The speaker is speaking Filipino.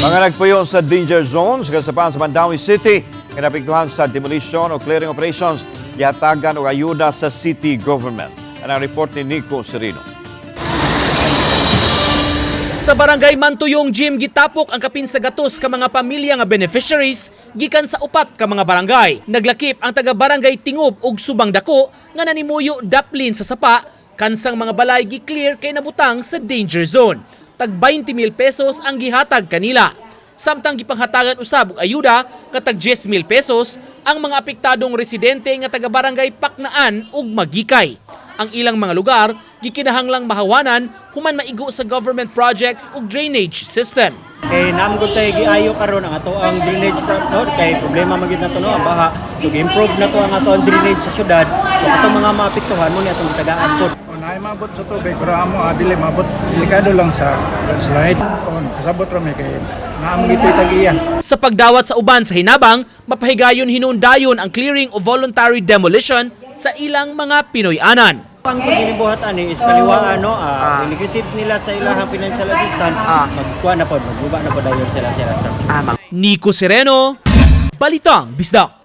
Mga nagpuyo sa danger zones kasapan sa Mandawi City, kinapiktuhan sa demolition o clearing operations, yatagan o ayuda sa city government. Ang report ni Nico Serino. Sa barangay Mantuyong Gym gitapok ang kapin sa gatos ka mga pamilya nga beneficiaries gikan sa upat ka mga barangay. Naglakip ang taga barangay Tingob ug Subang Dako nga nanimuyo daplin sa sapa kansang mga balay gi-clear kay nabutang sa danger zone. Tag 20 mil pesos ang gihatag kanila. Samtang gipanghatagan usab og ayuda katag 10 mil pesos ang mga apektadong residente nga taga barangay Paknaan ug Magikay. Ang ilang mga lugar gikinahanglang mahawanan human maigo sa government projects ug drainage system. kay naam gud tay giayo karon ang ato ang drainage sa no kay problema magid nato no ang baha so improve na to ang ato ang drainage sa syudad so ato mga maapektuhan mo ni atong tagaan pod naay mabot sa tubig, pero amo adili mabot delikado lang sa landslide. Kung kasabot rami kay naam tag-iya. Sa pagdawat sa uban sa hinabang, mapahigayon hinundayon ang clearing o voluntary demolition sa ilang mga Pinoy-anan. ang paginibuhat ani is kaliwaan no ah receive nila sa ilahang financial assistance magkuha na pod magbuba na pod dayon sila sa structure Nico Sereno, Balitang Bisdak.